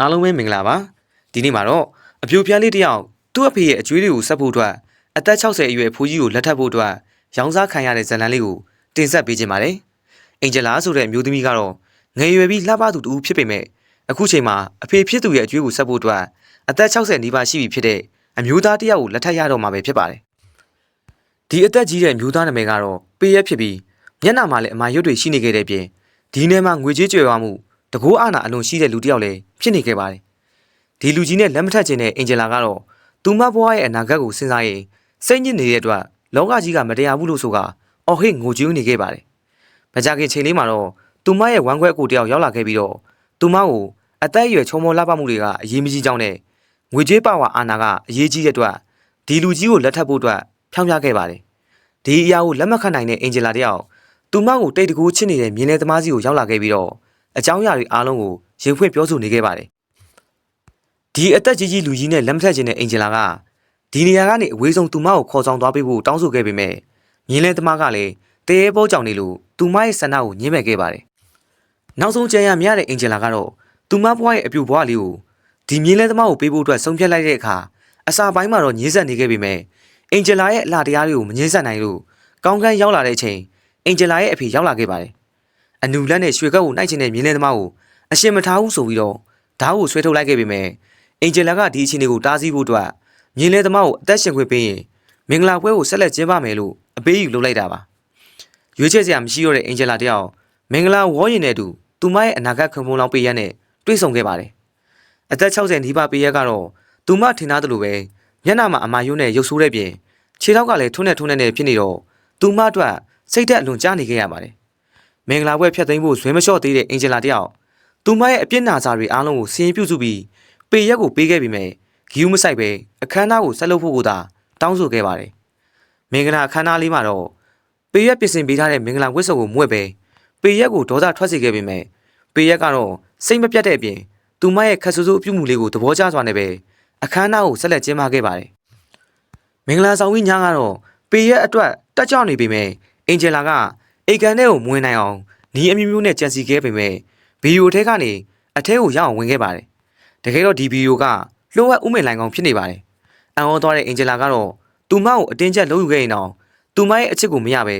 အားလုံးပဲမင်္ဂလာပါဒီနေ့မှာတော့အပြိုပြားလေးတစ်ယောက်သူ့အဖေရဲ့အကျွေးတွေကိုဆက်ဖို့အတွက်အသက်60အရွယ်ဖိုးကြီးကိုလက်ထပ်ဖို့အတွက်ရောင်းစားခံရတဲ့ဇာတ်လမ်းလေးကိုတင်ဆက်ပေးခြင်းပါတယ်အင်ဂျလာဆိုတဲ့အမျိုးသမီးကတော့ငယ်ရွယ်ပြီးလှပသူတူဖြစ်ပေမဲ့အခုချိန်မှာအဖေဖြစ်သူရဲ့အကျွေးကိုဆက်ဖို့အတွက်အသက်60နီးပါးရှိပြီဖြစ်တဲ့အမျိုးသားတစ်ယောက်ကိုလက်ထပ်ရတော့မှာပဲဖြစ်ပါတယ်ဒီအသက်ကြီးတဲ့အမျိုးသားနာမည်ကတော့ပေးရက်ဖြစ်ပြီးမျက်နှာမှာလည်းအမာရွတ်တွေရှိနေခဲ့တဲ့ပြင်ဒီထဲမှာငွေကြေးကြွယ်ဝမှု တကူအာနာအလွန်ရှိတဲ့လူတစ်ယောက်လည်းဖြစ်နေခဲ့ပါတယ်ဒီလူကြီးနဲ့လက်မထက်ခြင်းတဲ့အင်ဂျလာကတော့သူမဘွားရဲ့အနာဂတ်ကိုစဉ်းစားရင်စိတ်ညစ်နေတဲ့အတွက်လောကကြီးကမတရားဘူးလို့ဆိုကအော်ဟစ်ငိုကြွေးနေခဲ့ပါတယ်။မကြခင်ချိန်လေးမှာတော့သူမရဲ့ဝမ်းခွဲအကိုတယောက်ရောက်လာခဲ့ပြီးတော့သူမကိုအသက်အရွယ်ချုံမောလှပမှုတွေကအရေးမကြီးကြောင်းနဲ့ငွေကြေးပါဝါအာနာကအရေးကြီးတဲ့အတွက်ဒီလူကြီးကိုလက်ထပ်ဖို့အတွက်ဖြောင်းပြခဲ့ပါတယ်။ဒီအရာကိုလက်မခံနိုင်တဲ့အင်ဂျလာတယောက်သူမကိုတိတ်တကူချစ်နေတဲ့မြင်းလေသမားစီကိုရောက်လာခဲ့ပြီးတော့ အကြောင်းအရာတွေအားလုံးကိုရင်ဖွင့်ပြောဆိုနေခဲ့ပါတယ်ဒီအသက်ကြီးကြီးလူကြီးနဲ့လက်မထက်ခြင်းတဲ့အင်ဂျလာကဒီနေရာကနေအဝေးဆုံးသူမကိုခေါ်ဆောင်သွားပေးဖို့တောင်းဆိုခဲ့ပေမဲ့မြင်းလဲသမားကလည်းတဲရဲဘောကြောင်နေလို့သူမရဲ့ဆန္ဒကိုညှင်းပယ်ခဲ့ပါတယ်။နောက်ဆုံးကြံရမရတဲ့အင်ဂျလာကတော့သူမဘွားရဲ့အပြူဘွားလေးကိုဒီမြင်းလဲသမားကိုပေးဖို့အတွက်ဆုံးဖြတ်လိုက်တဲ့အခါအစာပိုင်းမှာတော့ညှင်းဆက်နေခဲ့ပေမဲ့အင်ဂျလာရဲ့အလားတရားတွေကိုမညှင်းဆက်နိုင်လို့ကောင်းကန်းရောက်လာတဲ့အချိန်အင်ဂျလာရဲ့အဖေရောက်လာခဲ့ပါတယ်။ အနူလက်နဲ့ရွှေကပ်ကိုနှိုက်ချင်တဲ့မြင်းလဲသမားကိုအရှင်မထားဘူးဆိုပြီးတော့ဓာတ်ကိုဆွဲထုတ်လိုက်ခဲ့ပေမဲ့အင်ဂျလာကဒီအခြေအနေကိုတားဆီးဖို့အတွက်မြင်းလဲသမားကိုအသက်ရှင်ခွင့်ပေးရင်မင်္ဂလာပွဲကိုဆက်လက်ကျင်းပမယ်လို့အပေးယူလုပ်လိုက်တာပါရွေးချယ်စရာမရှိတော့တဲ့အင်ဂျလာတယောက်မင်္ဂလာဝေါ်ရင်တဲ့သူသူမရဲ့အနာဂတ်ခံပုံလောင်းပေးရတဲ့တွေ့ဆုံခဲ့ပါတယ်အသက်60နီးပါးပေးရကတော့သူမထင်သားသလိုပဲမျက်နှာမှာအမာယုံနဲ့ရုပ်ဆိုးတဲ့ပြင်ခြေထောက်ကလည်းထုံးနဲ့ထုံးနဲ့နဲ့ဖြစ်နေတော့သူမအတွက်စိတ်သက်အလွန်ကြားနေခဲ့ရပါတယ် မင်္ဂလာပွဲဖျက်သိမ်းဖို့ဇွဲမလျှော့သေးတဲ့အင်ဂျလာတယောက်သူမရဲ့အပြစ်နာစာတွေအားလုံးကိုစီရင်ပြုစုပြီးပေရက်ကိုပေးခဲ့ပြီးမဲ့ဂီယူမဆိုင်ပဲအခမ်းအနားကိုဆက်လုပ်ဖို့ကိုသာတောင်းဆိုခဲ့ပါတယ်။မင်္ဂလာအခမ်းအနားလေးမှာတော့ပေရက်ပြင်ဆင်ပေးထားတဲ့မင်္ဂလာဝတ်စုံကိုမွဲ့ပဲပေရက်ကိုဒေါသထွက်စေခဲ့ပြီးမဲ့ပေရက်ကတော့စိတ်မပြတ်တဲ့အပြင်သူမရဲ့ခက်ဆူဆူအပြုမှုလေးကိုသဘောကျစွာနဲ့ပဲအခမ်းအနားကိုဆက်လက်ကျင်းပခဲ့ပါတယ်။မင်္ဂလာဆောင်ကြီးညကတော့ပေရက်အတွက်တက်ကြွနေပေမဲ့အင်ဂျလာက အိတ်ကန်ထဲကိုမဝင်နိုင်အောင်နီးအမျိုးမျိုးနဲ့ကြံစီခဲ့ပေမဲ့ဗီဒီယိုထဲကနေအထဲကိုရောက်အောင်ဝင်ခဲ့ပါတယ်။တကယ်တော့ဒီဗီဒီယိုကလှုပ်ဝက်ဥမင်လိုင်ကောင်ဖြစ်နေပါတယ်။အန်ဟောသွားတဲ့အင်ဂျလာကတော့သူမကိုအတင်းကျပ်လုပ်ယူခဲ့ရင်တော့သူမရဲ့အချစ်ကိုမရပဲ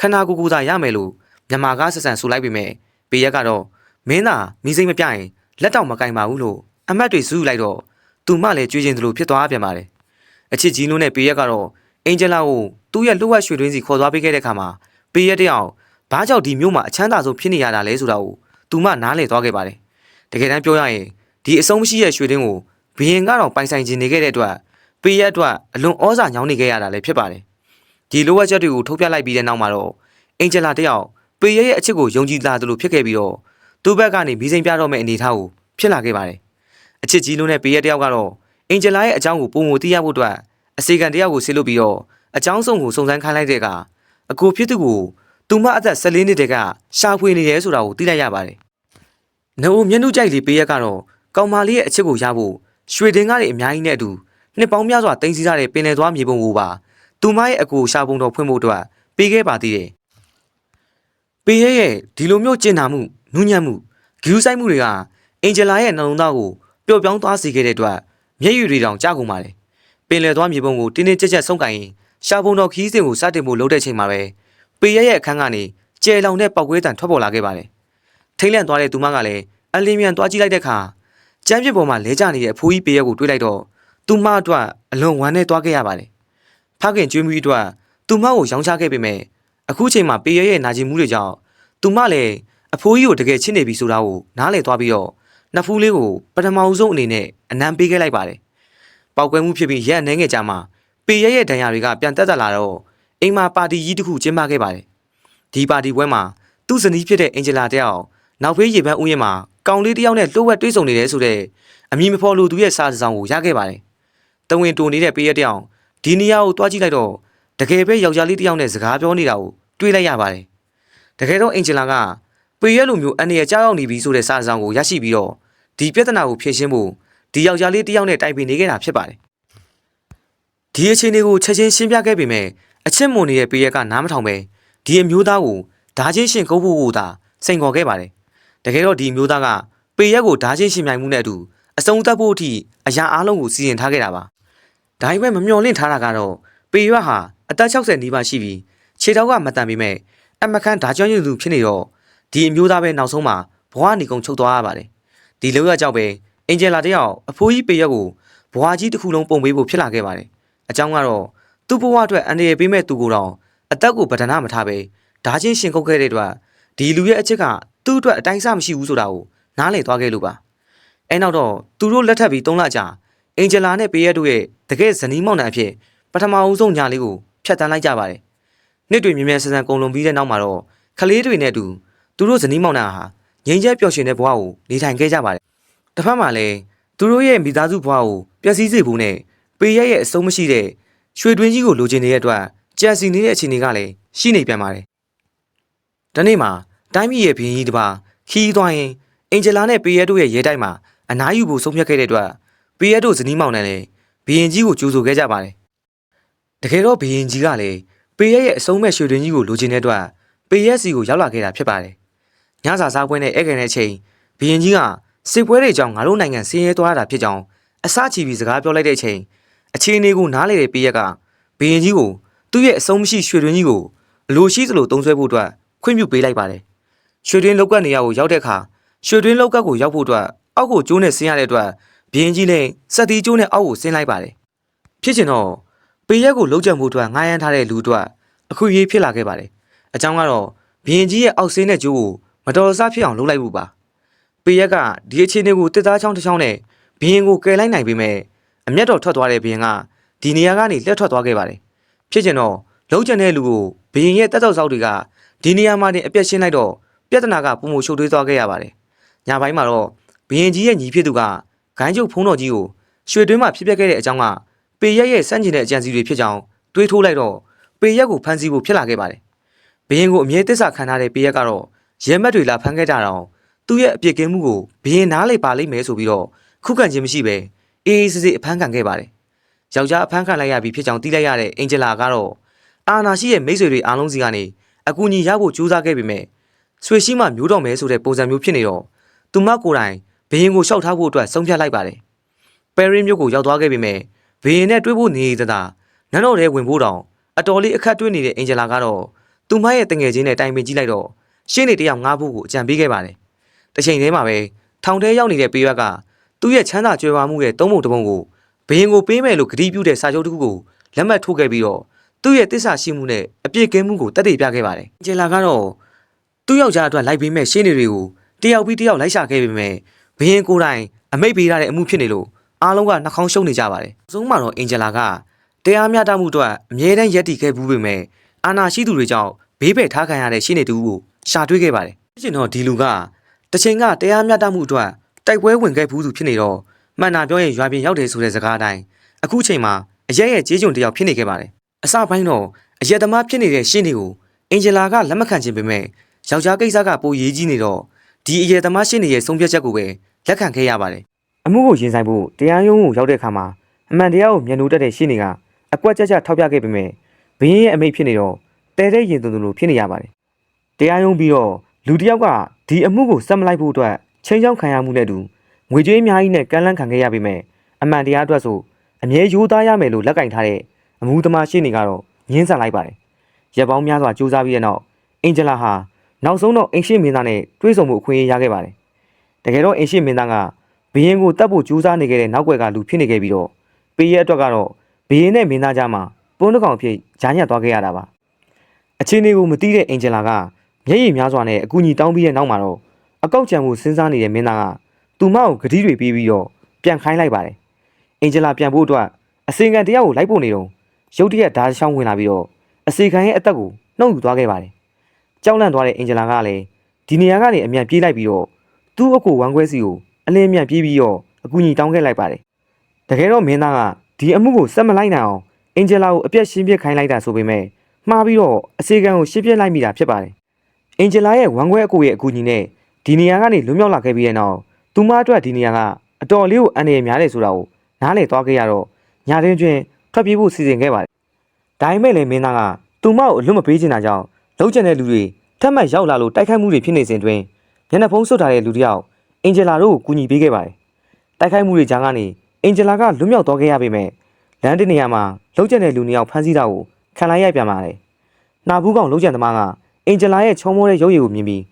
ခန္ဓာကိုယ်ကိုယ်သာရမယ်လို့မြန်မာကားဆက်ဆံဆိုလိုက်ပေမဲ့ဘေးရက်ကတော့မင်းသာမိစိမ့်မပြရင်လက်တောင်မကင်ပါဘူးလို့အမတ်တွေစူးလိုက်တော့သူမလည်းကြွေးကျင်သလိုဖြစ်သွားပြန်ပါတယ်။အချစ်ကြီးလုံးနဲ့ဘေးရက်ကတော့အင်ဂျလာကိုသူ့ရဲ့လှုပ်ဝက်ရွှေတွင်းစီခေါ်သွားပေးခဲ့တဲ့အခါမှာ ဘေးရက်တယောက်ဘာကြောင့်ဒီမျိုးမှာအချမ်းသာဆုံးဖြစ်နေရတာလဲဆိုတာကိုသူမနားလည်သွားခဲ့ပါတယ်။တကယ်တမ်းပြောရရင်ဒီအဆုံးမရှိရဲ့ရွှေတင်းကိုဘီရင်ကတော့ပိုင်ဆိုင်ခြင်းနေခဲ့တဲ့အတွက်ပေးရက်အတွက်အလွန်ဩဇာညောင်းနေခဲ့ရတာလည်းဖြစ်ပါတယ်။ဒီလိုဝက်ချက်တွေကိုထုတ်ပြလိုက်ပြီးတဲ့နောက်မှာတော့အင်ဂျလာတယောက်ပေးရက်ရဲ့အချစ်ကိုယုံကြည်လာသလိုဖြစ်ခဲ့ပြီးတော့သူ့ဘက်ကနေမီးစိမ်းပြတော့မယ့်အနေအထားကိုဖြစ်လာခဲ့ပါတယ်။အချစ်ကြီးလုံးနဲ့ပေးရက်တယောက်ကတော့အင်ဂျလာရဲ့အကြောင်းကိုပုံမသိရဖို့အတွက်အစီကံတယောက်ကိုဆေးလုပ်ပြီးတော့အကြောင်းစုံကိုစုံစမ်းခိုင်းလိုက်တဲ့အခါ အကိုဖြစ်သူကိုသူမအသက်14နှစ်တည်းကရှာဖွေနေတယ်ဆိုတာကိုသိလိုက်ရပါတယ်။နှုတ်မျက်နှာကြိုက်လေးပေးရက်ကတော့ကောင်မလေးရဲ့အချစ်ကိုရဖို့ရွှေတင်ကားတွေအများကြီးနဲ့အတူနှစ်ပေါင်းများစွာတင်စီထားတဲ့ပင်လယ်သွားမြေပုံကိုပါသူမရဲ့အကိုရှာပုံတော်ဖွင့်ဖို့အတွက်ပေးခဲ့ပါသေးတယ်။ပေးရဲ့ရဲ့ဒီလိုမျိုးကျင်နာမှုနူးညံ့မှုဂယူးဆိုင်မှုတွေကအင်ဂျလာရဲ့နှလုံးသားကိုပျော့ပြောင်းသွားစေခဲ့တဲ့အတွက်မျက်ရည်တွေတောင်ကျကုန်ပါလေ။ပင်လယ်သွားမြေပုံကိုတင်းတင်းကြပ်ကြပ်ဆုံးကင်ရင် ရှာပုံတော်ခီးစဉ်ကိုစတင်ဖို့လုပ်တဲ့ချိန်မှာပဲပေးရဲ့ရဲ့အခန်းကနေကျဲလောင်တဲ့ပောက်ကွဲတံထွက်ပေါ်လာခဲ့ပါတယ်။ထိမ့်လန့်သွားတဲ့သူမကလည်းအလင်းမြန်သွားကြည့်လိုက်တဲ့အခါကျမ်းပြစ်ပေါ်မှာလဲကျနေတဲ့အဖိုးကြီးပေးရက်ကိုတွေးလိုက်တော့သူမအတွက်အလွန်ဝမ်းနည်းသွားခဲ့ရပါတယ်။ဖခင်ကျွေးမွေးအတွက်သူမကိုရောင်းချခဲ့ပေမဲ့အခုချိန်မှာပေးရက်ရဲ့နာကျင်မှုတွေကြောင့်သူမလည်းအဖိုးကြီးကိုတကယ်ချစ်နေပြီဆိုတာကိုနားလည်သွားပြီးတော့နှစ်ဖူးလေးကိုပထမအဆုံးအနေနဲ့အနံပေးခဲ့လိုက်ပါတယ်။ပောက်ကွဲမှုဖြစ်ပြီးရက်အနှဲငယ်ကြာမှ ပေးရက်ရဲ့ဒဏ်ရာတွေကပြန်တက်တက်လာတော့အိမ်မှာပါတီကြီးတစ်ခုကျင်းပခဲ့ပါတယ်။ဒီပါတီပွဲမှာသူ့ဇနီးဖြစ်တဲ့အင်ဂျလာတယောက်နောက်ဖေးရေပန်းဥယျာဉ်မှာကောင်လေးတယောက်နဲ့လှုပ်ဝက်တွေးဆုံနေတယ်ဆိုတဲ့အမည်မဖော်လို့သူရဲ့စာဆောင်ကိုရခဲ့ပါတယ်။တဝင်းတူနေတဲ့ပေးရတယောက်ဒီနေရာကိုတွားကြည့်လိုက်တော့တကယ်ပဲယောက်ျားလေးတယောက်နဲ့စကားပြောနေတာကိုတွေးလိုက်ရပါတယ်။တကယ်တော့အင်ဂျလာကပေးရလိုမျိုးအနေရကြောက်ရောက်နေပြီဆိုတဲ့စာဆောင်ကိုရရှိပြီးတော့ဒီပြဿနာကိုဖြေရှင်းဖို့ဒီယောက်ျားလေးတယောက်နဲ့တိုင်ပင်နေခဲ့တာဖြစ်ပါတယ်။ ဒီအခြေအနေကိုချက်ချင်းရှင်းပြခဲ့ပေမဲ့အချစ်မွန်နေတဲ့ပေးရကနားမထောင်ပဲဒီအမျိုးသားကိုဓာချင်းရှင်ကုပ်ဖို့ကိုသာစိန်ခေါ်ခဲ့ပါတယ်။တကယ်တော့ဒီအမျိုးသားကပေရက်ကိုဓာချင်းရှင်မြိုင်မှုနဲ့အတူအစုံသတ်ဖို့အထိအရာအားလုံးကိုစီစဉ်ထားခဲ့တာပါဒါပေမဲ့မမျှော်လင့်ထားတာကတော့ပေရွက်ဟာအသက်60နီးပါးရှိပြီးခြေထောက်ကမတန်ပေမဲ့အမခန်းဓာကျွမ်းကျင်သူဖြစ်နေတော့ဒီအမျိုးသားပဲနောက်ဆုံးမှာဘဝနေကုန်ချုပ်သွားရပါတယ်ဒီလိုရကြောက်ပဲအင်ဂျယ်လာတယောက်အဖိုးကြီးပေရွက်ကိုဘဝကြီးတစ်ခုလုံးပုံပေးဖို့ဖြစ်လာခဲ့ပါတယ် အကြောင်းကတော့သူ့ဘဝအတွက်အန္တရာယ်ပေးမဲ့သူကိုတော့အသက်ကိုဗဒနာမထားပဲဓာချင်းရှင်ကုတ်ခဲ့တဲ့အတွက်ဒီလူရဲ့အချစ်ကသူ့အတွက်အတိုင်းအဆမရှိဘူးဆိုတာကိုနားလည်သွားခဲ့လို့ပါအဲနောက်တော့သူတို့လက်ထပ်ပြီး၃လကြာအင်ဂျယ်လာနဲ့ပေရက်တို့ရဲ့တကယ်ဇနီးမောင်နှံအဖြစ်ပထမအဦးဆုံးညာလေးကိုဖျက်တမ်းလိုက်ကြပါတယ်နှစ်တွေမြင်မြန်ဆန်ဆန်ကုန်လွန်ပြီးတဲ့နောက်မှာတော့ကလေးတွေနဲ့အတူသူတို့ဇနီးမောင်နှံဟာငြိမ်းချမ်းပျော်ရွှင်တဲ့ဘဝကိုနေထိုင်ခဲ့ကြပါတယ်တစ်ဖက်မှာလည်းသူတို့ရဲ့မိသားစုဘဝကိုပျက်စီးစေဖို့နဲ့ ပေရက်ရဲ့အဆုံးမရှိတဲ့ရွှေတွင်းကြီးကိုလိုချင်နေတဲ့အတွက်ကြံစီနေတဲ့အခြေအနေကလည်းရှိနေပြန်ပါတယ်။ဒီနေ့မှာတိုင်းပြည်ရဲ့ဘီရင်ကြီးတစ်ပါးခီးသွားရင်အင်ဂျလာနဲ့ပေရက်တို့ရဲ့ရဲတိုက်မှာအနားယူဖို့ဆုံးဖြတ်ခဲ့တဲ့အတွက်ပေရက်တို့ဇနီးမောင်နဲ့လည်းဘီရင်ကြီးကိုကြိုးဆိုခဲ့ကြပါတယ်။တကယ်တော့ဘီရင်ကြီးကလည်းပေရက်ရဲ့အဆုံးမဲ့ရွှေတွင်းကြီးကိုလိုချင်တဲ့အတွက်ပေရက်စီကိုရောက်လာခဲ့တာဖြစ်ပါတယ်။ညစာစားပွဲနဲ့ဧကန်တဲ့အချိန်ဘီရင်ကြီးကစစ်ပွဲတွေကြောင့်ငါတို့နိုင်ငံဆင်းရဲသွားတာဖြစ်ကြောင်းအစချီပြီးစကားပြောလိုက်တဲ့အချိန် အခြေအနေကိုနားလေတဲ့ပေရက်ကဘီရင်ကြီးကိုသူ့ရဲ့အဆုံးမရှိရွှေတွင်းကြီးကိုအလိုရှိသလိုသုံးဆွဲဖို့အတွက်ခွင့်ပြုပေးလိုက်ပါတယ်။ရွှေတွင်းလောက်ကပ်နေရာကိုရောက်တဲ့အခါရွှေတွင်းလောက်ကပ်ကိုရောက်ဖို့အတွက်အောက်ကိုကျိုးနဲ့ဆင်းရတဲ့အတွက်ဘီရင်ကြီးလည်းစက်တီကျိုးနဲ့အောက်ကိုဆင်းလိုက်ပါတယ်။ဖြစ်ချင်တော့ပေရက်ကိုလုံးကြံဖို့အတွက်ငားရမ်းထားတဲ့လူအတွက်အခုရေးဖြစ်လာခဲ့ပါတယ်။အကြောင်းကတော့ဘီရင်ကြီးရဲ့အောက်ဆင်းတဲ့ကျိုးကိုမတော်တဆဖြစ်အောင်လုပ်လိုက်ဖို့ပါ။ပေရက်ကဒီအခြေအနေကိုတစ်သားချောင်းတစ်ချောင်းနဲ့ဘီရင်ကိုကယ်လိုက်နိုင်ပေမဲ့ အမျက်တော်ထွက်သွားတဲ့ဘီရင်ကဒီနေရာကနေလက်ထွက်သွားခဲ့ပါတယ်။ဖြစ်ချင်တော့လုံးကျန်တဲ့လူကိုဘီရင်ရဲ့တက်တော့ဆောက်တွေကဒီနေရာမှာတင်အပြက်ရှင်းလိုက်တော့ပြဿနာကပုံမရှုပ်ထွေးသွားခဲ့ရပါတယ်။ညပိုင်းမှာတော့ဘီရင်ကြီးရဲ့ညီဖြစ်သူကဂိုင်းကျုပ်ဖုံးတော်ကြီးကိုရွှေတွင်းမှာဖြစ်ပျက်ခဲ့တဲ့အကြောင်းကပေရက်ရဲ့စန့်ကျင်တဲ့အကြံစီတွေဖြစ်ကြောင်းတွေးထိုးလိုက်တော့ပေရက်ကိုဖမ်းဆီးဖို့ဖြစ်လာခဲ့ပါတယ်။ဘီရင်ကိုအမြဲတစ္ဆာခံထားတဲ့ပေရက်ကတော့ရဲမက်တွေလာဖမ်းခဲ့ကြတော့သူ့ရဲ့အပြစ်ကင်းမှုကိုဘီရင်နားလေပါလိမ့်မယ်ဆိုပြီးတော့ခုခံခြင်းမရှိပဲ အေးအေးဆေးဆေးအဖမ်းခံခဲ့ပါတယ်။ယောက်ျားအဖမ်းခံလိုက်ရပြီဖြစ်ကြောင်းသိလိုက်ရတဲ့အင်ဂျလာကတော့အာနာရှိရဲ့မိတ်ဆွေတွေအားလုံးစီကနေအကူအညီရဖို့ကြိုးစားခဲ့ပေမဲ့ဆွေရှိမှမျိုးတော်မဲဆိုတဲ့ပုံစံမျိုးဖြစ်နေတော့သူမကိုယ်တိုင်ဘီရင်ကိုရှောက်ထားဖို့အတွက်ဆုံးဖြတ်လိုက်ပါတယ်။ပဲရင်းမြို့ကိုရောက်သွားခဲ့ပေမဲ့ဘီရင်နဲ့တွေ့ဖို့နေသသာနန်းတော်ထဲဝင်ဖို့တောင်အတော်လေးအခက်တွေ့နေတဲ့အင်ဂျလာကတော့သူမရဲ့တငယ်ချင်းနဲ့တိုင်ပင်ကြည့်လိုက်တော့ရှင်းနေတယောက်ငားဖို့ကိုအကြံပေးခဲ့ပါတယ်။တစ်ချိန်တည်းမှာပဲထောင်ထဲရောက်နေတဲ့ပေရွက်က သူ့ရဲ့ချမ်းသာကြွယ်ဝမှုရဲ့သုံးပုံတစ်ပုံကိုဘရင်ကိုပေးမယ်လို့ကတိပြုတဲ့စာချုပ်တစ်ခုကိုလက်မှတ်ထိုးခဲ့ပြီးတော့သူ့ရဲ့တစ္ဆာရှိမှုနဲ့အပြစ်ကင်းမှုကိုတက်တည်ပြခဲ့ပါတယ်။ဂျယ်လာကတော့သူ့ယောက်ျားအတွက်လိုက်ပေးမဲ့ရှင်းနေတွေကိုတယောက်ပြီးတယောက်လိုက်ရှာခဲ့ပေမဲ့ဘရင်ကိုယ်တိုင်အမိတ်ပေးရတဲ့အမှုဖြစ်နေလို့အားလုံးကနှာခေါင်းရှုံးနေကြပါတယ်။အဆုံးမှာတော့အင်ဂျလာကတရားမျှတမှုအတွက်အမြဲတမ်းယက်တည်ခဲ့ဘူးပေမဲ့အာနာရှိသူတွေကြောင့်ဘေးဘက်ထားခံရတဲ့ရှင်းနေသူကိုရှာတွေ့ခဲ့ပါတယ်။ဖြစ်ချင်တော့ဒီလူကတစ်ချိန်ကတရားမျှတမှုအတွက် တိုက်ပွဲဝင်ခဲ့ဘူးသူဖြစ်နေတော့မှန်တာပြောရင်ရွာပြင်ရောက်တယ်ဆိုတဲ့စကားအတိုင်းအခုချိန်မှာအရက်ရဲ့ကြေးကျွန်တယောက်ဖြစ်နေခဲ့ပါတယ်အစပိုင်းတော့အရက်သမားဖြစ်နေတဲ့ရှင်းတွေကိုအင်ဂျလာကလက်မခံခြင်းပေမဲ့ယောက်ျားကိစ္စကပိုရေးကြီးနေတော့ဒီအရက်သမားရှင်းနေရဲ့ဆုံးဖြတ်ချက်ကိုပဲလက်ခံခဲ့ရပါတယ်အမှုကိုရင်ဆိုင်ဖို့တရားရုံးကိုရောက်တဲ့အခါမှာအမှန်တရားကိုမျက်နှာတက်တဲ့ရှင်းတွေကအကွက်ကြကြထောက်ပြခဲ့ပေမဲ့ဘင်းရဲ့အမိတ်ဖြစ်နေတော့တဲတဲ့ရင်သွန်သူလိုဖြစ်နေရပါတယ်တရားရုံးပြီးတော့လူတစ်ယောက်ကဒီအမှုကိုဆက်မလိုက်ဖို့အတွက် ချင်းချောင်းခံရမှုနဲ့တူငွေကြေးအများကြီးနဲ့ကမ်းလှမ်းခံခဲ့ရပေမဲ့အမှန်တရားအတွက်ဆိုအမြဲရိုးသားရမယ်လို့လက်ကင်ထားတဲ့အမှုသမားရှင်းနေကတော့ငင်းဆန်လိုက်ပါတယ်။ရက်ပေါင်းများစွာစူးစမ်းပြီးတဲ့နောက်အင်ဂျလာဟာနောက်ဆုံးတော့အင်ရှင်းမင်းသားနဲ့တွေ့ဆုံမှုအခွင့်အရေးရခဲ့ပါတယ်။တကယ်တော့အင်ရှင်းမင်းသားကဘီရင်ကိုတတ်ဖို့ကြိုးစားနေခဲ့တဲ့နောက်ွယ်ကလူဖြစ်နေခဲ့ပြီးတော့ပေးရဲ့အတွက်ကတော့ဘီရင်နဲ့မင်းသားကြားမှာပုံတစ်ကောင်ဖြစ်ဂျာညက်သွားခဲ့ရတာပါ။အချင်းလေးကိုမသိတဲ့အင်ဂျလာကမျက်ရည်များစွာနဲ့အကူအညီတောင်းပြီးတဲ့နောက်မှာတော့ အကောက်ကြံမှုစဉ်းစားနေတဲ့မင်းသားကသူမကိုဂတိတွေပေးပြီးတော့ပြန်ခိုင်းလိုက်ပါတယ်။အင်ဂျလာပြန်ဖို့အတွက်အစင်ကန်တယောက်ကိုလိုက်ဖို့နေတော့ရုတ်တရက်ဓာတ်ချောင်းဝင်လာပြီးတော့အစီခံရဲ့အသက်ကိုနှုတ်ယူသွားခဲ့ပါတယ်။ကြောက်လန့်သွားတဲ့အင်ဂျလာကလည်းဒီနေရာကနေအမြန်ပြေးလိုက်ပြီးတော့သူ့အကိုဝမ်းခွဲစီကိုအလင်းအမြန်ပြေးပြီးတော့အကူအညီတောင်းခဲ့လိုက်ပါတယ်။တကယ်တော့မင်းသားကဒီအမှုကိုစက်မလိုက်နိုင်အောင်အင်ဂျလာကိုအပြက်ရှင်းပြခိုင်းလိုက်တာဆိုပေမဲ့မှားပြီးတော့အစီခံကိုရှင်းပြလိုက်မိတာဖြစ်ပါတယ်။အင်ဂျလာရဲ့ဝမ်းခွဲအကိုရဲ့အကူအညီနဲ့ ဒီနေရာကနေလွတ်မြောက်လာခဲ့ပြီးတဲ့နောက်သူမအတွက်ဒီနေရာကအတော်လေးကိုအန္တရာယ်များတယ်ဆိုတာကိုနားလည်သွားခဲ့ရတော့ညာတွင်တွင်ထွက်ပြေးဖို့စီစဉ်ခဲ့ပါတယ်။ဒါပေမဲ့လည်းမင်းသားကသူမကိုအလွတ်မပေးချင်တာကြောင့်လုံးကျန်တဲ့လူတွေထပ်မံရောက်လာလို့တိုက်ခိုက်မှုတွေဖြစ်နေစဉ်တွင်မျက်နှာဖုံးဆွတ်ထားတဲ့လူတစ်ယောက်အင်ဂျလာတို့ကိုကူညီပေးခဲ့ပါတယ်။တိုက်ခိုက်မှုတွေကြားကနေအင်ဂျလာကလွတ်မြောက်သွားခဲ့ရပေမဲ့လမ်းတစ်နေရာမှာလှုပ်ကျန်တဲ့လူနှစ်ယောက်ဖမ်းဆီးတာကိုခံလိုက်ရပြန်ပါတယ်။နှာဘူးကောင်လှုပ်ကျန်သမားကအင်ဂျလာရဲ့ချုံမိုးတဲ့ရုပ်ရည်ကိုမြင်ပြီး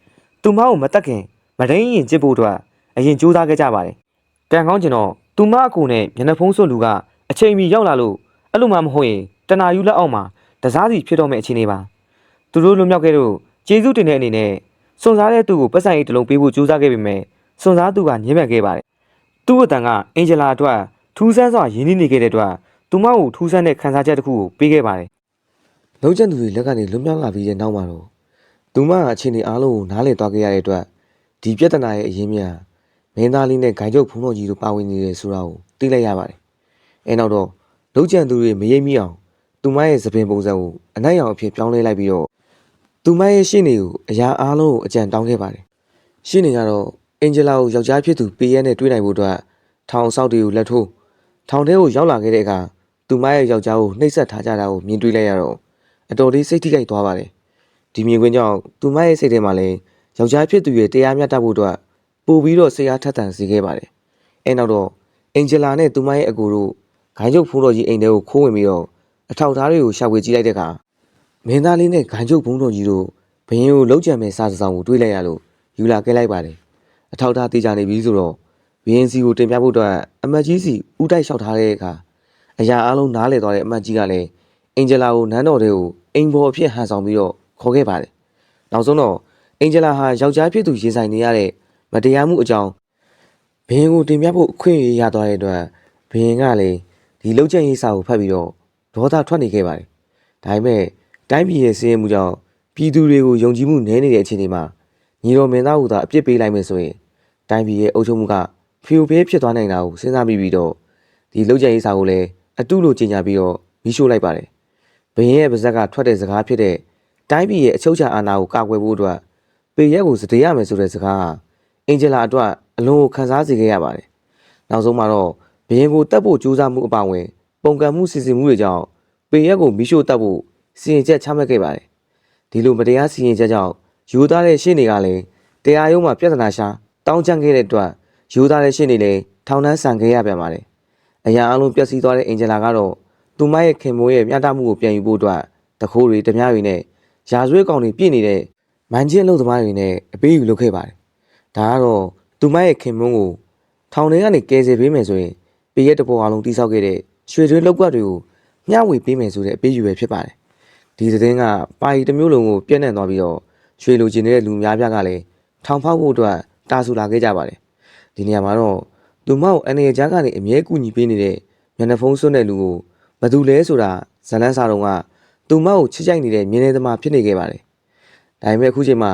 သူမကိုမတက်ခင်မဒိန်းရင်ကြစ်ဖို့အတွက်အရင်ကြိုးစားခဲ့ကြပါတယ်။ကံကောင်းကျင်တော့သူမအကူနဲ့မျက်နှာဖုံးစွပ်လူကအချိန်မီရောက်လာလို့အဲ့လိုမှမဟုတ်ရင်တနာယူလက်အောက်မှာတစားစီဖြစ်တော့မယ့်အခြေအနေပါ။သူတို့လွတ်မြောက်ခဲ့လို့ကျေးဇူးတင်တဲ့အနေနဲ့စွန်စားတဲ့သူကိုပတ်စံအိတ်တစ်လုံးပေးဖို့ကြိုးစားခဲ့ပေမဲ့စွန်စားသူကညှင်းပန်ခဲ့ပါတယ်။သူ့အတန်ကအင်ဂျလာအတွက်ထူးဆန်းစွာရင်းနှီးနေခဲ့တဲ့အတွက်သူမကိုထူးဆန်းတဲ့ခံစားချက်တစ်ခုကိုပေးခဲ့ပါတယ်။လုံးကျန်သူတွေလက်ကနေလွတ်မြောက်လာပြီးတဲ့နောက်မှာတော့ သူမကအချိန်ဒီအားလုံးကိုနားလည်သွားခဲ့ရတဲ့အတွက်ဒီပြဿနာရဲ့အရင်းမြစ်မင်းသားလေးနဲ့ဂိုင်ကျုပ်ဖုံးတော်ကြီးတို့ပါဝင်နေတယ်ဆိုတာကိုသိလိုက်ရပါတယ်။အဲနောက်တော့လုံးကျန်သူတွေမရိပ်မိအောင်သူမရဲ့သပင်ပုံစံကိုအနိုင်အောင်အဖြစ်ပြောင်းလဲလိုက်ပြီးတော့သူမရဲ့ရှင့်တွေကိုအရာအားလုံးကိုအကြံတောင်းခဲ့ပါတယ်။ရှင့်နေကတော့အင်ဂျလာကိုယောက်ျားဖြစ်သူပေးရဲနဲ့တွေ့နိုင်ဖို့အတွက်ထောင်ဆောက်တွေကိုလက်ထိုးထောင်ထဲကိုရောက်လာခဲ့တဲ့အခါသူမရဲ့ယောက်ျားကိုနှိပ်စက်ထားကြတာကိုမြင်တွေ့လိုက်ရတော့အတော်လေးစိတ်ထိခိုက်သွားပါတယ်။ ဒီမြင်ကွင်းကြောင့်သူမရဲ့စိတ်ထဲမှာလည်းယောက်ျားဖြစ်သူရဲ့တရားမျှတဖို့အတွက်ပို့ပြီးတော့ဆရာထက်သန်စေခဲ့ပါတယ်။အဲနောက်တော့အင်ဂျလာနဲ့သူမရဲ့အကူတို့ဂိုင်းချုပ်ဖုန်းတော်ကြီးအိမ်ထဲကိုခိုးဝင်ပြီးတော့အထောက်အထားတွေကိုရှာဖွေကြည့်လိုက်တဲ့အခါမင်းသားလေးနဲ့ဂိုင်းချုပ်ဘုံတော်ကြီးတို့ဘရင်ကိုလုံးကြံမဲ့စားစဆောင်ကိုတွေးလိုက်ရလို့ယူလာခဲ့လိုက်ပါတယ်။အထောက်အထားသိကြနေပြီဆိုတော့ဘရင်စီကိုတင်ပြဖို့အတွက်အမတ်ကြီးစီဥတိုက်လျှောက်ထားတဲ့အခါအရာအလုံးနားလည်သွားတဲ့အမတ်ကြီးကလည်းအင်ဂျလာကိုနန်းတော်တွေကိုအိမ်ပေါ်အဖြစ်ဟန်ဆောင်ပြီးတော့ ခေါ်ခဲ့ပါတယ်။နောက်ဆုံးတော့အင်ဂျလာဟာယောက်ျားဖြစ်သူရင်ဆိုင်နေရတဲ့မတရားမှုအကြောင်းဘရင်ကိုတင်ပြဖို့အခွင့်အရေးရသွားတဲ့အတွက်ဘရင်ကလည်းဒီလောက်ကျန်ရေးစာကိုဖတ်ပြီးတော့ဒေါသထွက်နေခဲ့ပါတယ်။ဒါပေမဲ့တိုင်းပြည်ရဲ့စည်ရဲမှုကြောင့်ပြည်သူတွေကိုယုံကြည်မှုနည်းနေတဲ့အခြေအနေမှာညီတော်မင်းသားဟူသာအပြစ်ပေးလိုက်မယ်ဆိုရင်တိုင်းပြည်ရဲ့အုပ်ချုပ်မှုကဖျို့ဖျဲဖြစ်သွားနိုင်တာကိုစဉ်းစားပြီးပြီးတော့ဒီလောက်ကျန်ရေးစာကိုလည်းအတုလို့ကြေညာပြီးတော့မိရှို့လိုက်ပါတယ်။ဘရင်ရဲ့ပါဇက်ကထွက်တဲ့စကားဖြစ်တဲ့ တိုင်းပြည်ရဲ့အချုပ်ချာအာဏာကိုကာကွယ်ဖို့အတွက်ပေရက်ကိုစတေးရမယ်ဆိုတဲ့စကားဟာအင်ဂျလာအတွက်အလွန်ကိုခံစားစေခဲ့ရပါတယ်။နောက်ဆုံးမှာတော့ဘရင်ကိုတတ်ဖို့ကြိုးစားမှုအပါအဝင်ပုံကံမှုစီစဉ်မှုတွေကြောင့်ပေရက်ကိုမိရှို့တတ်ဖို့စီရင်ချက်ချမှတ်ခဲ့ပါတယ်။ဒီလိုမတရားစီရင်ချက်ကြောင့်ယူသားတဲ့ရှင်းတွေကလည်းတရားရုံးမှာပြဿနာရှာတောင်းချမ်းခဲ့တဲ့အတွက်ယူသားတဲ့ရှင်းတွေလည်းထောင်နှန်းဆန်ခဲ့ရပြန်ပါတယ်။အရာအလုံးပျက်စီးသွားတဲ့အင်ဂျလာကတော့သူမရဲ့ခင်မိုးရဲ့မျှတမှုကိုပြန်ယူဖို့အတွက်တခိုးတွေဓမြတွေနဲ့ ရာဇဝဲကောင်တွေပြည့်နေတဲ့မန်ချင်းလုံသမားတွေနဲ့အပေးယူလုပ်ခဲ့ပါတယ်။ဒါကတော့သူမရဲ့ခင်မွန်းကိုထောင်ထဲကနေကယ်ဆယ်ပေးမယ်ဆိုရင်ပေရက်တပေါ်အလုံးတိဆောက်ခဲ့တဲ့ရွှေတွင်းလောက်ကွက်တွေကိုမျှဝေပေးမယ်ဆိုတဲ့အပေးယူပဲဖြစ်ပါတယ်။ဒီသတင်းကပါရီတစ်မျိုးလုံးကိုပြန့်နှံ့သွားပြီးတော့ရွှေလိုချင်တဲ့လူများပြားကလည်းထောင်ဖောက်ဖို့အတွက်တာဆူလာခဲ့ကြပါတယ်။ဒီနေရာမှာတော့သူမကိုအနေကြားကနေအမြဲကူညီပေးနေတဲ့မျက်နှာဖုံးစွန်းတဲ့လူကိုဘယ်သူလဲဆိုတာဇလန်းစာတုံးက သူမကိုချစ်ကြိုက်နေတဲ့မြင်းနေသမားဖြစ်နေခဲ့ပါတယ်။ဒါပေမဲ့အခုချိန်မှာ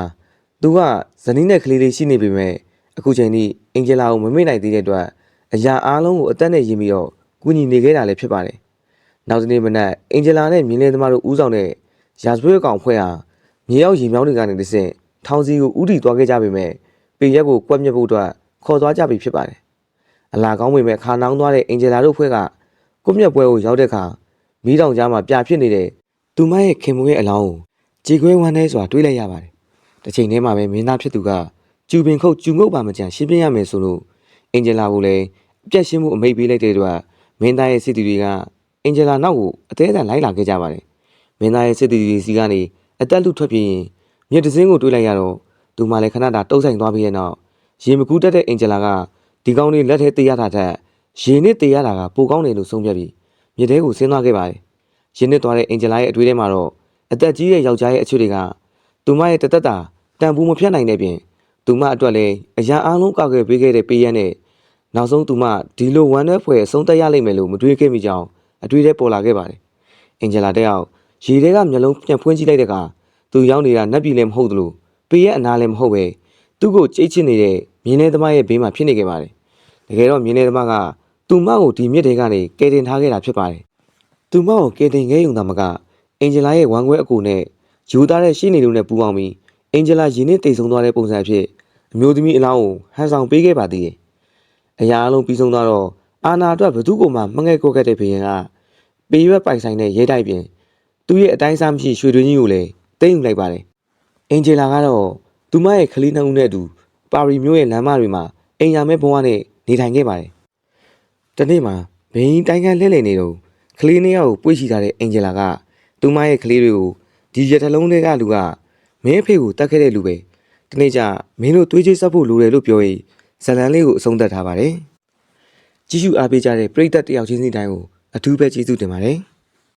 သူကဇနီးနဲ့ကလေးလေးရှိနေပေမဲ့အခုချိန်ထိအင်ဂျလာကိုမမေ့နိုင်သေးတဲ့အတွက်အရာအားလုံးကိုအသက်နဲ့ယဉ်ပြီးတော့ကူညီနေခဲ့တာလည်းဖြစ်ပါတယ်။နောက်တနေ့မနက်အင်ဂျလာနဲ့မြင်းလေးသမားတို့ဦးဆောင်တဲ့ရာဇဝတ်ကောင်ဖွဲ့ဟာမြေရောက်ရေမြောင်းတွေကနေတစ်ဆင့်ထောင်စီကိုဥတီသွားခဲ့ကြပေမဲ့ပေရက်ကိုကွက်မြက်ဖို့အတွက်ခေါ်သွားကြပြီဖြစ်ပါတယ်။အလာကောင်းပေမဲ့ခါနောင်းသွားတဲ့အင်ဂျလာတို့ဖွဲ့ကကွက်မြက်ပွဲကိုရောက်တဲ့အခါမီးတောင်ကြားမှာပြဖြစ်နေတဲ့ သူမရဲ့ခင်မွေးရဲ့အလောင်းကိုကြေခွဲဝမ်းနေစွာတွေးလိုက်ရပါတယ်။တစ်ချိန်တည်းမှာပဲမင်းသားဖြစ်သူကကျူပင်ခုတ်ကျူငုတ်ပါမကြံရှင်းပြရမယ်ဆိုလို့အင်ဂျလာကိုလည်းအပြက်ရှင်းမှုအမိတ်ပေးလိုက်တဲ့အတွက်မင်းသားရဲ့စစ်တီတွေကအင်ဂျလာနောက်ကိုအသေးအံလိုက်လာခဲ့ကြပါတယ်။မင်းသားရဲ့စစ်တီတွေစီကနေအတက်လူထွက်ပြေးရင်မြစ်တစင်းကိုတွေးလိုက်ရတော့သူမှလည်းခဏတာတုံးဆိုင်သွားပြီးတဲ့နောက်ရေမကူးတတ်တဲ့အင်ဂျလာကဒီကောင်းလေးလက်ထဲတေးရတာထက်ရေနဲ့တေးရတာကပိုကောင်းတယ်လို့ဆုံးဖြတ်ပြီးမြစ်ထဲကိုဆင်းသွားခဲ့ပါတယ်။ ရင်းနစ်သွားတဲ့အင်ဂျလာရဲ့အတွေးထဲမှာတော့အသက်ကြီးတဲ့ယောက်ျားရဲ့အချွေတွေကသူမရဲ့တသက်တာတန်ဖိုးမဖြတ်နိုင်တဲ့ပြင်သူမအတွက်လည်းအရာအလုံးကောက်ခဲ့ပေးခဲ့တဲ့ပေးရန်နဲ့နောက်ဆုံးသူမဒီလိုဝမ်းနည်းဖွယ်အဆုံးသက်ရလိမ့်မယ်လို့မတွေးခဲ့မိကြောင်းအတွေးထဲပေါ်လာခဲ့ပါတယ်။အင်ဂျလာတက်ရောက်ရေထဲကမျက်လုံးပြန်ဖွင့်ကြည့်လိုက်တဲ့အခါသူရောက်နေတာနတ်ပြည်လည်းမဟုတ်သလိုပေးရဲ့အနာလည်းမဟုတ်ပဲသူ့ကိုကြိတ်ချစ်နေတဲ့မြင်းနေသမားရဲ့ဘေးမှာဖြစ်နေခဲ့ပါတယ်။တကယ်တော့မြင်းနေသမားကသူမကိုဒီမြစ်ထဲကနေကယ်တင်ထားခဲ့တာဖြစ်ပါတယ်။ သူမကိုကယ်တင်ခဲ့ုံသာမကအင်ဂျလာရဲ့ဝမ်းခွဲအကူနဲ့ယူသားတဲ့ရှင်းနေလို့နဲ့ပူပေါင်းပြီးအင်ဂျလာရင်းနဲ့တိတ်ဆုံးသွားတဲ့ပုံစံအဖြစ်အမျိုးသမီးအလောင်းကိုဟန်ဆောင်ပေးခဲ့ပါသေးတယ်။အရာအလုံးပြီးဆုံးသွားတော့အာနာအတွက်ဘသူ့ကိုမှမငဲ့ကိုခဲ့တဲ့ဘရင်ကပေးရွက်ပိုင်ဆိုင်တဲ့ရဲတိုက်ပြင်သူ့ရဲ့အတိုင်းစားမရှိရွှေတွင်းကြီးကိုလည်းတိမ့်ယူလိုက်ပါတယ်။အင်ဂျလာကတော့သူမရဲ့ခလေးနှုတ်နဲ့အတူပါရီမျိုးရဲ့လမ်းမတွေမှာအိမ်ရမဲဘုံကနေနေထိုင်ခဲ့ပါတယ်တနေ့မှာဘိန်းတိုင်းကလှည့်လည်နေတော့ ကလေးနှစ်ယောက်ကိုပွေ့ရှိထားတဲ့အင်ဂျလာကသူမရဲ့ကလေးတွေကိုဒီရတလုံးတွေကလူကမင်းအဖေကိုတတ်ခဲ့တဲ့လူပဲဒီနေ့ကျမင်းတို့သွေးချွေးဆက်ဖို့လိုတယ်လို့ပြောရင်ဇလန်လေးကိုအဆုံးသတ်ထားပါတယ်ကြည့်ရှုအားပေးကြတဲ့ပရိသတ်တယောက်ချင်းစီတိုင်းကိုအထူးပဲကျေးဇူးတင်ပါတယ်